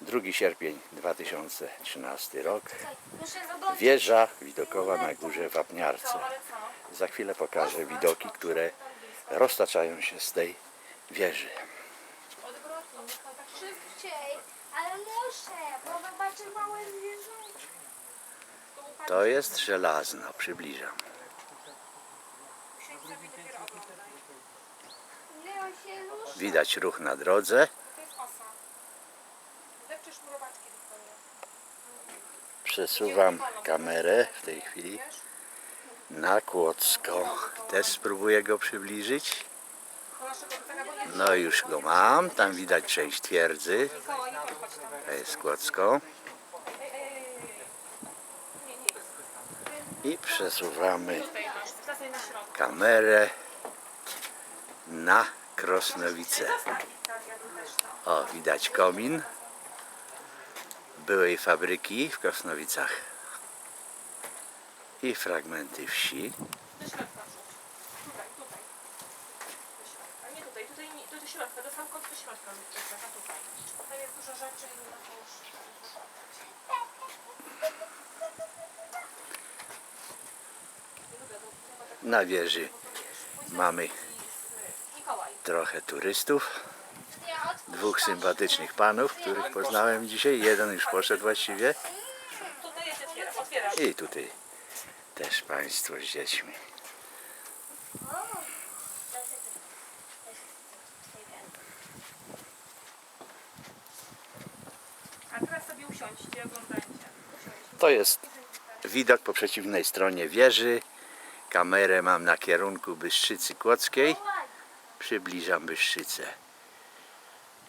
2 sierpień 2013 rok. Wieża widokowa na górze Wapniarce. Za chwilę pokażę widoki, które roztaczają się z tej wieży. To jest żelazno, przybliżam. Widać ruch na drodze. Przesuwam kamerę w tej chwili na Kłodzko. Też spróbuję go przybliżyć. No już go mam. Tam widać część twierdzy. To jest Kłodzko. I przesuwamy kamerę na Krosnowice. O, widać komin byłej fabryki w Krosnowicach i fragmenty wsi. Na wieży mamy trochę turystów, dwóch sympatycznych panów, których poznałem dzisiaj. Jeden już poszedł właściwie i tutaj też państwo z dziećmi. A teraz sobie usiądźcie. To jest widok po przeciwnej stronie wieży. Kamerę mam na kierunku Bystrzycy Kłodzkiej. Przybliżam Bystrzycę.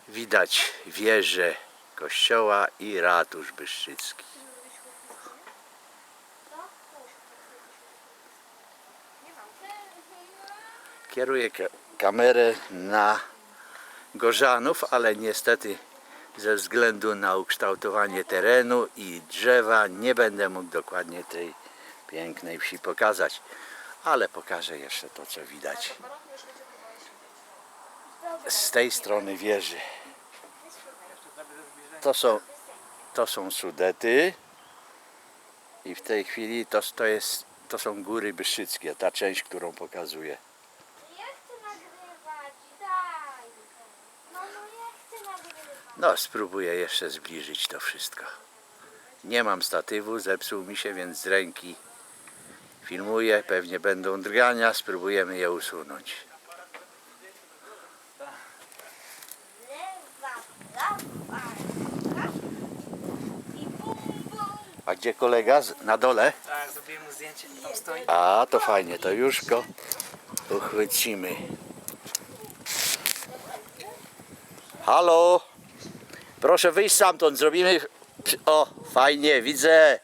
Widać wieżę kościoła i ratusz Bystrzycki. Kieruję ka- kamerę na Gorzanów, ale niestety ze względu na ukształtowanie terenu i drzewa nie będę mógł dokładnie tej pięknej wsi pokazać. Ale pokażę jeszcze to, co widać z tej strony wieży. To są, to są Sudety i w tej chwili to, to, jest, to są góry Byszyckie, ta część, którą pokazuję. No, no. No, spróbuję jeszcze zbliżyć to wszystko. Nie mam statywu, zepsuł mi się, więc z ręki filmuję. Pewnie będą drgania, spróbujemy je usunąć. Lewa, prawa, raz. I bum, bum. A gdzie kolega? Na dole? Tak, zrobiłem mu zdjęcie, tam stoi. A, to fajnie, to już go uchwycimy. Halo? Proszę wyjść stamtąd, zrobimy... O, fajnie, widzę.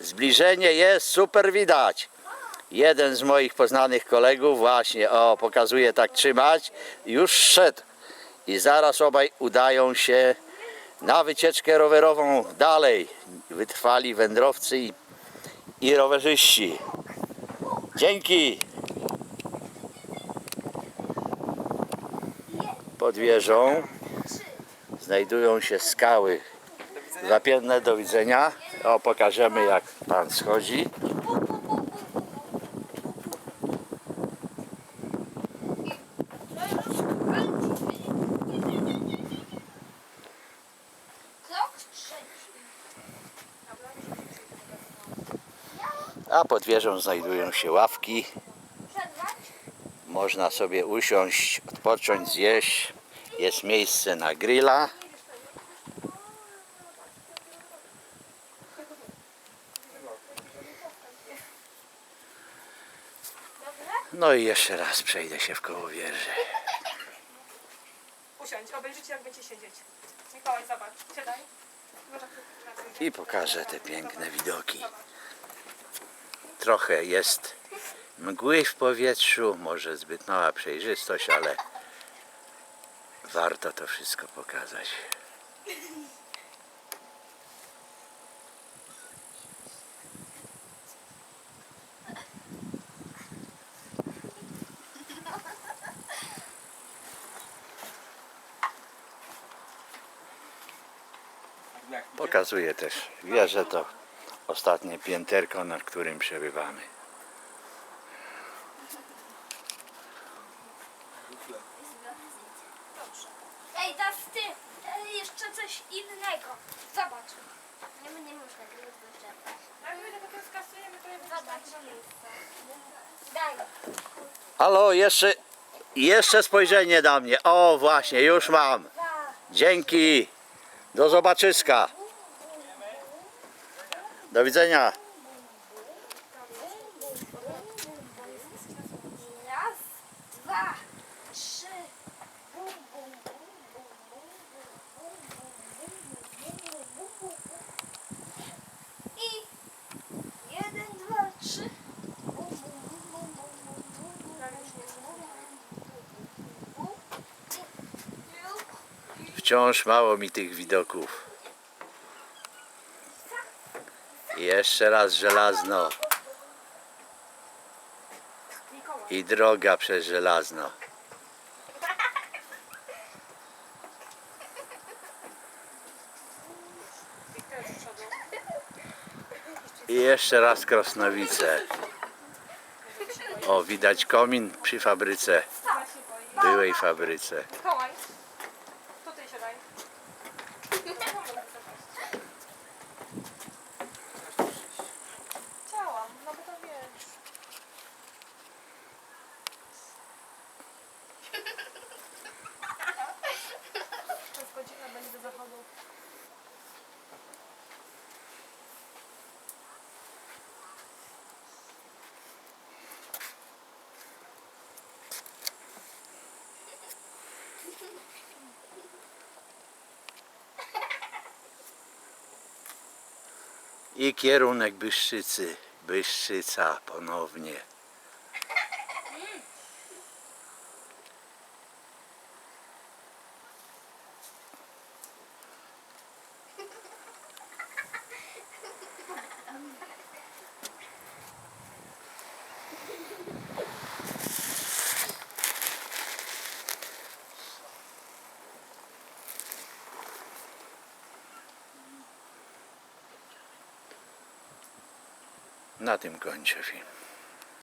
Zbliżenie jest, super widać. Jeden z moich poznanych kolegów właśnie, o, pokazuje tak trzymać, już szedł. I zaraz obaj udają się na wycieczkę rowerową dalej. Wytrwali wędrowcy i i rowerzyści. Dzięki! Pod wieżą znajdują się skały zapienne. Do widzenia. O, pokażemy jak pan schodzi. A pod wieżą znajdują się ławki. Można sobie usiąść, odpocząć, zjeść. Jest miejsce na grilla. No i jeszcze raz przejdę się w koło wieży. Usiądź, obejrzyjcie jak będziecie siedzieć. Mikołaj, zobacz. Siadaj. I pokażę te piękne widoki. Trochę jest mgły w powietrzu, może zbyt mała przejrzystość, ale warto to wszystko pokazać. Pokazuję też. Wie, że to ostatnie pięterko, na którym przebywamy. Ej, teraz ty, ej, jeszcze coś innego. Zobacz. Nie, nie muszę nagrywać. Daj. Halo, jeszcze, jeszcze spojrzenie na mnie. O, właśnie, już mam. Dzięki. Do zobaczyska. Do widzenia. Dwa, trzy. I jeden, dwa, trzy. Wciąż mało mi tych widoków. Jeszcze raz żelazno. I droga przez żelazno. I jeszcze raz Krosnowice. O, widać komin przy fabryce. Byłej fabryce. Mikołaj. Tutaj siadaj. Chciałam, no bo to wiesz. Przez godzinę będzie do zachodu. I kierunek Byszczycy. Byszczyca ponownie. Na tym kończę film.